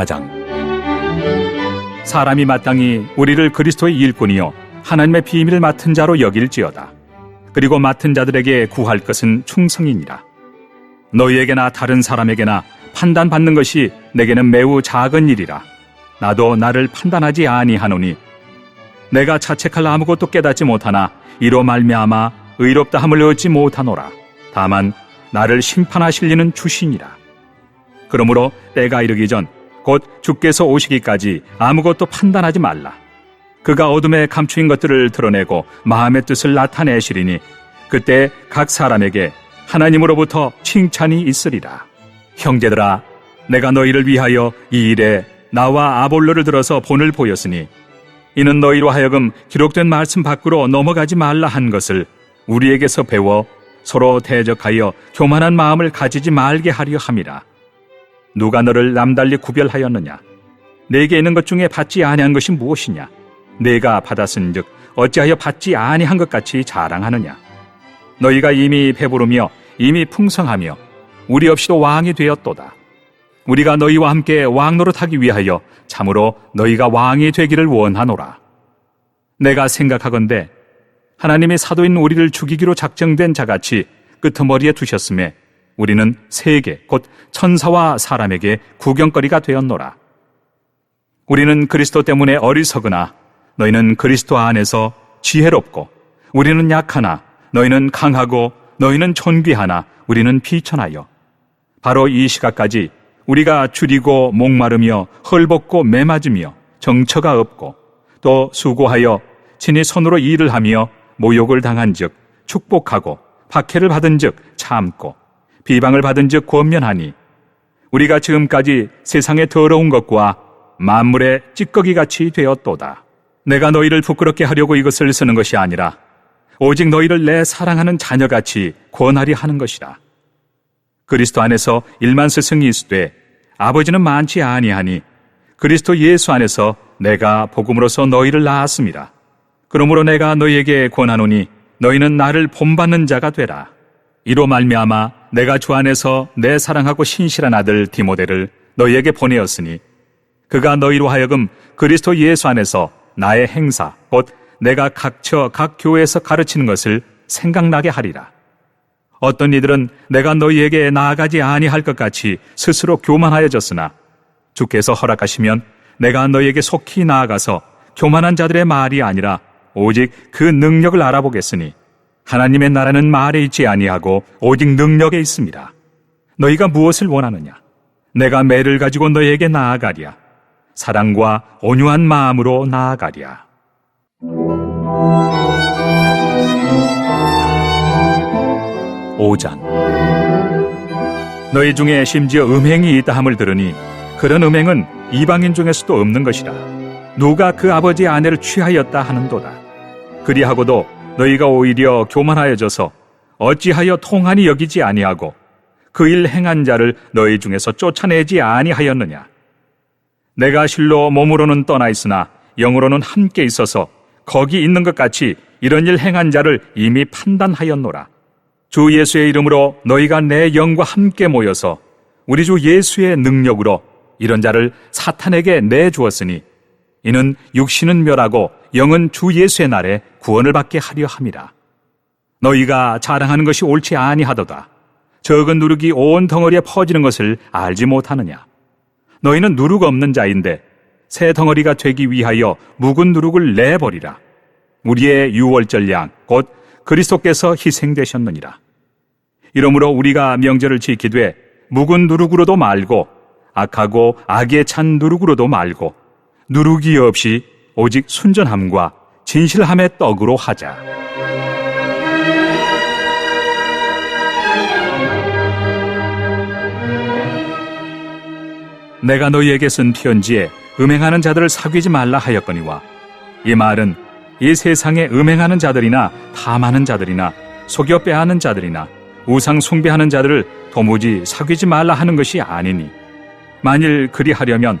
4장 사람이 마땅히 우리를 그리스도의 일꾼이요 하나님의 비밀을 맡은 자로 여길지어다. 그리고 맡은 자들에게 구할 것은 충성이니라. 너희에게나 다른 사람에게나 판단받는 것이 내게는 매우 작은 일이라. 나도 나를 판단하지 아니하노니 내가 자책할 아무것도 깨닫지 못하나 이로 말미암아 의롭다 함을 얻지 못하노라. 다만 나를 심판하실 이는 주시니라. 그러므로 때가 이르기 전 곧 주께서 오시기까지 아무것도 판단하지 말라. 그가 어둠에 감추인 것들을 드러내고 마음의 뜻을 나타내시리니 그때 각 사람에게 하나님으로부터 칭찬이 있으리라. 형제들아, 내가 너희를 위하여 이 일에 나와 아볼로를 들어서 본을 보였으니 이는 너희로 하여금 기록된 말씀 밖으로 넘어가지 말라 한 것을 우리에게서 배워 서로 대적하여 교만한 마음을 가지지 말게 하려 함이라. 누가 너를 남달리 구별하였느냐? 내게 있는 것 중에 받지 아니한 것이 무엇이냐? 내가 받았은즉 어찌하여 받지 아니한 것 같이 자랑하느냐? 너희가 이미 배부르며 이미 풍성하며 우리 없이도 왕이 되었도다. 우리가 너희와 함께 왕 노릇하기 위하여 참으로 너희가 왕이 되기를 원하노라. 내가 생각하건대 하나님의 사도인 우리를 죽이기로 작정된 자같이 끄트머리에 두셨음에 우리는 세계 곧 천사와 사람에게 구경거리가 되었노라. 우리는 그리스도 때문에 어리석으나 너희는 그리스도 안에서 지혜롭고 우리는 약하나 너희는 강하고 너희는 존귀하나 우리는 비천하여 바로 이 시각까지 우리가 줄이고 목마르며 헐벗고 매맞으며 정처가 없고 또 수고하여 친히 손으로 일을 하며 모욕을 당한즉 축복하고 박해를 받은즉 참고 비방을 받은즉 권면하니 우리가 지금까지 세상의 더러운 것과 만물의 찌꺼기 같이 되었도다. 내가 너희를 부끄럽게 하려고 이것을 쓰는 것이 아니라 오직 너희를 내 사랑하는 자녀같이 권하리 하는 것이라. 그리스도 안에서 일만 스승이 있으되 아버지는 많지 아니하니 그리스도 예수 안에서 내가 복음으로서 너희를 낳았습니다. 그러므로 내가 너희에게 권하노니 너희는 나를 본받는 자가 되라. 이로 말미암아 내가 주 안에서 내 사랑하고 신실한 아들 디모데를 너희에게 보내었으니 그가 너희로 하여금 그리스도 예수 안에서 나의 행사 곧 내가 각처 각 교회에서 가르치는 것을 생각나게 하리라. 어떤 이들은 내가 너희에게 나아가지 아니할 것 같이 스스로 교만하여졌으나 주께서 허락하시면 내가 너희에게 속히 나아가서 교만한 자들의 말이 아니라 오직 그 능력을 알아보겠으니 하나님의 나라는 말에 있지 아니하고 오직 능력에 있습니다. 너희가 무엇을 원하느냐? 내가 매를 가지고 너희에게 나아가랴. 사랑과 온유한 마음으로 나아가랴. 5장 너희 중에 심지어 음행이 있다 함을 들으니 그런 음행은 이방인 중에서도 없는 것이라 누가 그 아버지의 아내를 취하였다 하는도다 그리하고도 너희가 오히려 교만하여져서 어찌하여 통하니 여기지 아니하고 그 일 행한 자를 너희 중에서 쫓아내지 아니하였느냐? 내가 실로 몸으로는 떠나 있으나 영으로는 함께 있어서 거기 있는 것 같이 이런 일 행한 자를 이미 판단하였노라. 주 예수의 이름으로 너희가 내 영과 함께 모여서 우리 주 예수의 능력으로 이런 자를 사탄에게 내주었으니 이는 육신은 멸하고 영은 주 예수의 날에 구원을 받게 하려 함이라. 너희가 자랑하는 것이 옳지 아니하도다. 적은 누룩이 온 덩어리에 퍼지는 것을 알지 못하느냐. 너희는 누룩 없는 자인데 새 덩어리가 되기 위하여 묵은 누룩을 내버리라. 우리의 유월절 양, 곧 그리스도께서 희생되셨느니라. 이러므로 우리가 명절을 지키되 묵은 누룩으로도 말고 악하고 악에 찬 누룩으로도 말고 누룩이 없이 오직 순전함과 진실함의 떡으로 하자. 내가 너희에게 쓴 편지에 음행하는 자들을 사귀지 말라 하였거니와 이 말은 이 세상에 음행하는 자들이나 탐하는 자들이나 속여 빼하는 자들이나 우상 숭배하는 자들을 도무지 사귀지 말라 하는 것이 아니니 만일 그리하려면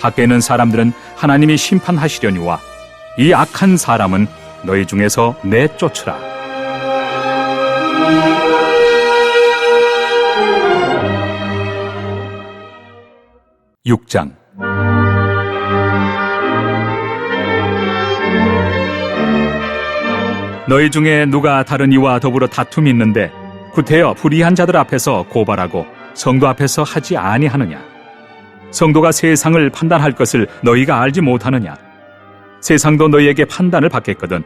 밖에 있는 사람들은 하나님이 심판하시려니와 이 악한 사람은 너희 중에서 내쫓으라. 6장 너희 중에 누가 다른 이와 더불어 다툼이 있는데 구태여 불의한 자들 앞에서 고발하고 성도 앞에서 하지 아니하느냐 성도가 세상을 판단할 것을 너희가 알지 못하느냐? 세상도 너희에게 판단을 받겠거든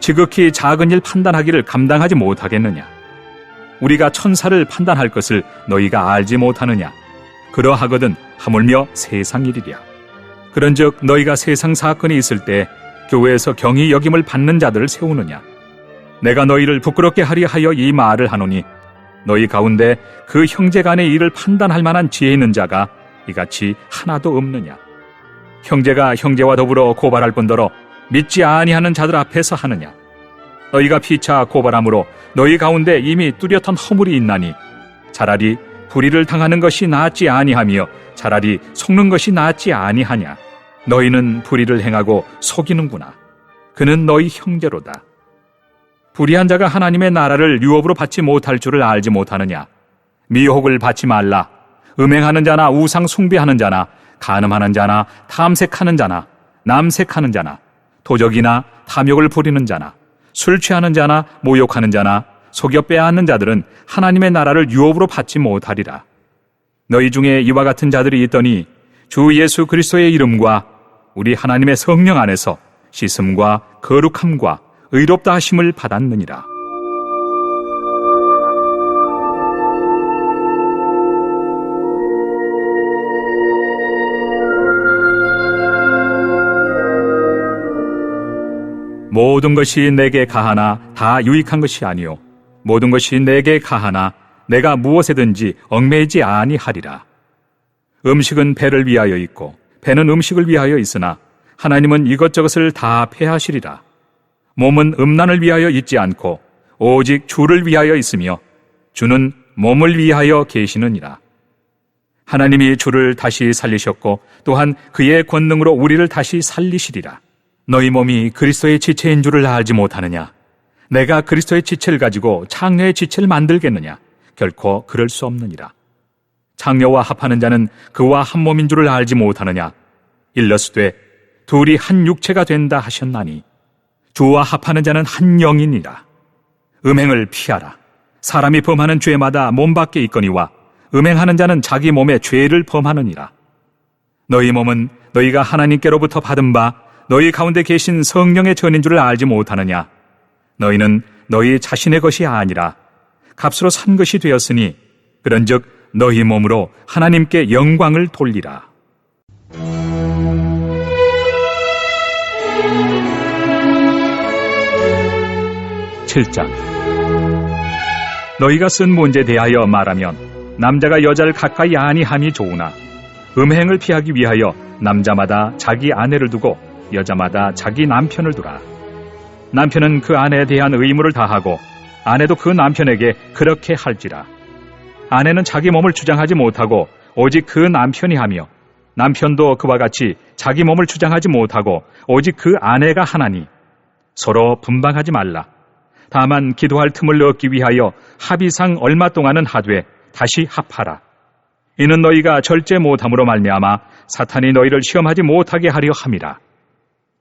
지극히 작은 일 판단하기를 감당하지 못하겠느냐? 우리가 천사를 판단할 것을 너희가 알지 못하느냐? 그러하거든 하물며 세상 일이랴. 그런즉 너희가 세상 사건이 있을 때 교회에서 경히 여김을 받는 자들을 세우느냐? 내가 너희를 부끄럽게 하리 하여 이 말을 하노니 너희 가운데 그 형제간의 일을 판단할 만한 지혜 있는 자가 이같이 하나도 없느냐? 형제가 형제와 더불어 고발할 뿐더러 믿지 아니하는 자들 앞에서 하느냐? 너희가 피차 고발함으로 너희 가운데 이미 뚜렷한 허물이 있나니 차라리 불의를 당하는 것이 낫지 아니하며 차라리 속는 것이 낫지 아니하냐? 너희는 불의를 행하고 속이는구나. 그는 너희 형제로다. 불의한 자가 하나님의 나라를 유업으로 받지 못할 줄을 알지 못하느냐? 미혹을 받지 말라. 음행하는 자나 우상 숭배하는 자나 간음하는 자나 탐색하는 자나 남색하는 자나 도적이나 탐욕을 부리는 자나 술 취하는 자나 모욕하는 자나 속여 빼앗는 자들은 하나님의 나라를 유업으로 받지 못하리라. 너희 중에 이와 같은 자들이 있더니 주 예수 그리스도의 이름과 우리 하나님의 성령 안에서 씻음과 거룩함과 의롭다 하심을 받았느니라. 모든 것이 내게 가하나 다 유익한 것이 아니요 모든 것이 내게 가하나 내가 무엇에든지 얽매이지 아니하리라. 음식은 배를 위하여 있고 배는 음식을 위하여 있으나 하나님은 이것저것을 다 패하시리라. 몸은 음란을 위하여 있지 않고 오직 주를 위하여 있으며 주는 몸을 위하여 계시느니라. 하나님이 주를 다시 살리셨고 또한 그의 권능으로 우리를 다시 살리시리라. 너희 몸이 그리스도의 지체인 줄을 알지 못하느냐? 내가 그리스도의 지체를 가지고 창녀의 지체를 만들겠느냐? 결코 그럴 수 없느니라. 창녀와 합하는 자는 그와 한 몸인 줄을 알지 못하느냐? 일러스되 둘이 한 육체가 된다 하셨나니 주와 합하는 자는 한 영이니라. 음행을 피하라. 사람이 범하는 죄마다 몸 밖에 있거니와 음행하는 자는 자기 몸에 죄를 범하느니라. 너희 몸은 너희가 하나님께로부터 받은 바 너희 가운데 계신 성령의 전인 줄을 알지 못하느냐? 너희는 너희 자신의 것이 아니라 값으로 산 것이 되었으니 그런즉 너희 몸으로 하나님께 영광을 돌리라. 7장 너희가 쓴 문제에 대하여 말하면 남자가 여자를 가까이 아니함이 좋으나 음행을 피하기 위하여 남자마다 자기 아내를 두고 여자마다 자기 남편을 두라. 남편은 그 아내에 대한 의무를 다하고 아내도 그 남편에게 그렇게 할지라. 아내는 자기 몸을 주장하지 못하고 오직 그 남편이 하며 남편도 그와 같이 자기 몸을 주장하지 못하고 오직 그 아내가 하나니 서로 분방하지 말라. 다만 기도할 틈을 얻기 위하여 합의상 얼마 동안은 하되 다시 합하라. 이는 너희가 절제 못함으로 말미암아 사탄이 너희를 시험하지 못하게 하려 함이라.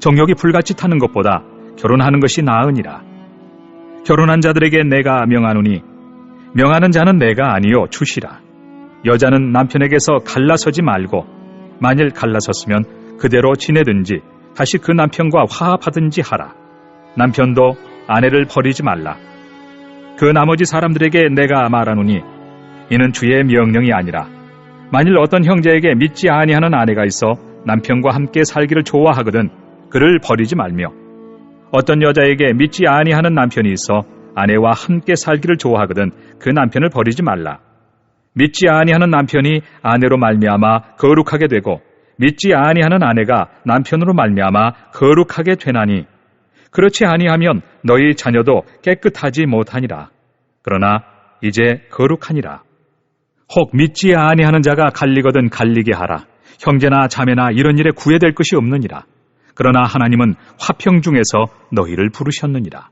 정욕이 불같이 타는 것보다 결혼하는 것이 나으니라. 결혼한 자들에게 내가 명하노니 명하는 자는 내가 아니요 주시라. 여자는 남편에게서 갈라서지 말고 만일 갈라섰으면 그대로 지내든지 다시 그 남편과 화합하든지 하라. 남편도 아내를 버리지 말라. 그 나머지 사람들에게 내가 말하노니 이는 주의 명령이 아니라 만일 어떤 형제에게 믿지 아니하는 아내가 있어 남편과 함께 살기를 좋아하거든 그를 버리지 말며 어떤 여자에게 믿지 아니하는 남편이 있어 아내와 함께 살기를 좋아하거든 그 남편을 버리지 말라. 믿지 아니하는 남편이 아내로 말미암아 거룩하게 되고 믿지 아니하는 아내가 남편으로 말미암아 거룩하게 되나니 그렇지 아니하면 너희 자녀도 깨끗하지 못하니라. 그러나 이제 거룩하니라. 혹 믿지 아니하는 자가 갈리거든 갈리게 하라. 형제나 자매나 이런 일에 구애될 것이 없느니라. 그러나 하나님은 화평 중에서 너희를 부르셨느니라.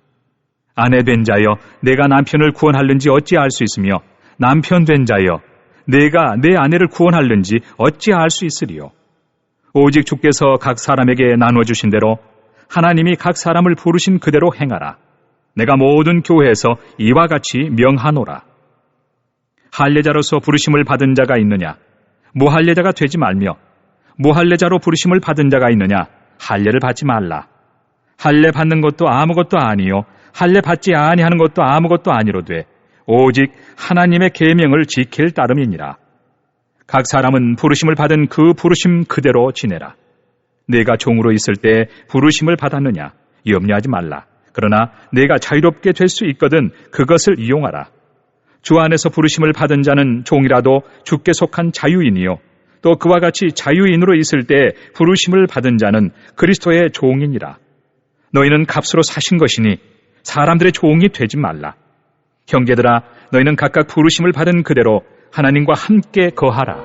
아내 된 자여 내가 남편을 구원할는지 어찌 알 수 있으며 남편 된 자여 내가 내 아내를 구원할는지 어찌 알 수 있으리요. 오직 주께서 각 사람에게 나눠 주신 대로 하나님이 각 사람을 부르신 그대로 행하라. 내가 모든 교회에서 이와 같이 명하노라. 할례자로서 부르심을 받은 자가 있느냐? 무할례자가 되지 말며 무할례자로 부르심을 받은 자가 있느냐? 할례를 받지 말라. 할례 받는 것도 아무것도 아니요 할례 받지 아니하는 것도 아무것도 아니로돼 오직 하나님의 계명을 지킬 따름이니라. 각 사람은 부르심을 받은 그 부르심 그대로 지내라. 내가 종으로 있을 때 부르심을 받았느냐? 염려하지 말라. 그러나 내가 자유롭게 될 수 있거든 그것을 이용하라. 주 안에서 부르심을 받은 자는 종이라도 주께 속한 자유인이요. 또 그와 같이 자유인으로 있을 때 부르심을 받은 자는 그리스도의 종이니라. 너희는 값으로 사신 것이니 사람들의 종이 되지 말라. 형제들아, 너희는 각각 부르심을 받은 그대로 하나님과 함께 거하라.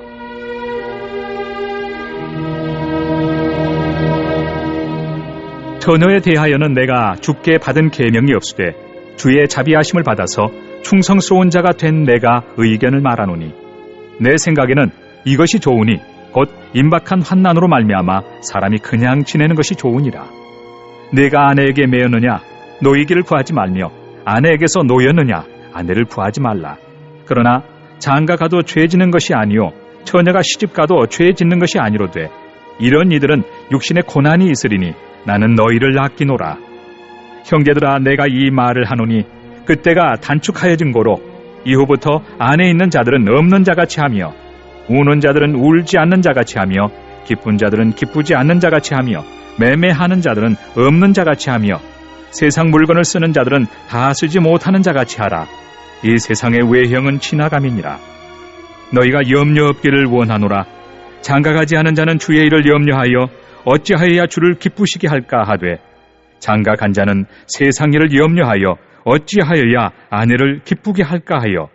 처녀에 대하여는 내가 주께 받은 계명이 없으되 주의 자비하심을 받아서 충성스러운 자가 된 내가 의견을 말하노니 내 생각에는 이것이 좋으니 곧 임박한 환난으로 말미암아 사람이 그냥 지내는 것이 좋으니라. 내가 아내에게 매였느냐 노이기를 구하지 말며 아내에게서 노였느냐 아내를 구하지 말라. 그러나 장가 가도 죄 짓는 것이 아니요 처녀가 시집 가도 죄 짓는 것이 아니로돼 이런 이들은 육신의 고난이 있으리니 나는 너희를 아끼노라. 형제들아 내가 이 말을 하노니 그때가 단축하여진 고로 이후부터 안에 있는 자들은 없는 자같이 하며 우는 자들은 울지 않는 자같이 하며 기쁜 자들은 기쁘지 않는 자같이 하며 매매하는 자들은 없는 자같이 하며 세상 물건을 쓰는 자들은 다 쓰지 못하는 자같이 하라. 이 세상의 외형은 지나감이니라. 너희가 염려 없기를 원하노라. 장가가지 않은 자는 주의 일을 염려하여 어찌하여야 주를 기쁘시게 할까 하되 장가간 자는 세상 일을 염려하여 어찌하여야 아내를 기쁘게 할까 하여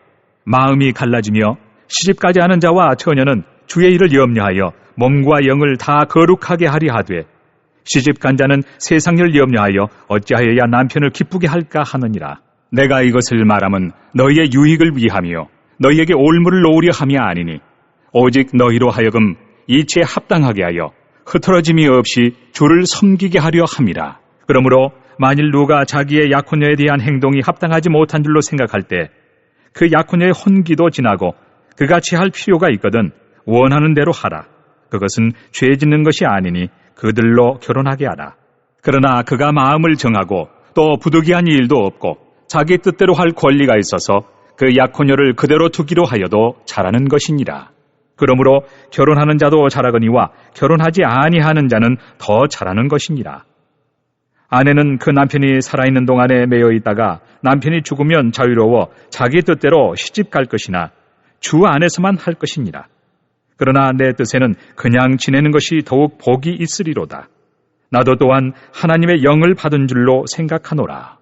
마음이 갈라지며 시집가지 않은 자와 처녀는 주의 일을 염려하여 몸과 영을 다 거룩하게 하리 하되 시집간 자는 세상 일 염려하여 어찌하여야 남편을 기쁘게 할까 하느니라 내가 이것을 말함은 너희의 유익을 위하며 너희에게 올무를 놓으려 함이 아니니 오직 너희로 하여금 이치에 합당하게 하여 흐트러짐이 없이 주를 섬기게 하려 함이라. 그러므로 만일 누가 자기의 약혼녀에 대한 행동이 합당하지 못한 줄로 생각할 때 그 약혼녀의 혼기도 지나고 그같이 할 필요가 있거든 원하는 대로 하라. 그것은 죄 짓는 것이 아니니 그들로 결혼하게 하라. 그러나 그가 마음을 정하고 또 부득이한 일도 없고 자기 뜻대로 할 권리가 있어서 그 약혼녀를 그대로 두기로 하여도 잘하는 것이니라. 그러므로 결혼하는 자도 잘하거니와 결혼하지 아니하는 자는 더 잘하는 것이니라. 아내는 그 남편이 살아있는 동안에 매여 있다가 남편이 죽으면 자유로워 자기 뜻대로 시집 갈 것이나 주 안에서만 할 것이니라. 그러나 내 뜻에는 그냥 지내는 것이 더욱 복이 있으리로다. 나도 또한 하나님의 영을 받은 줄로 생각하노라.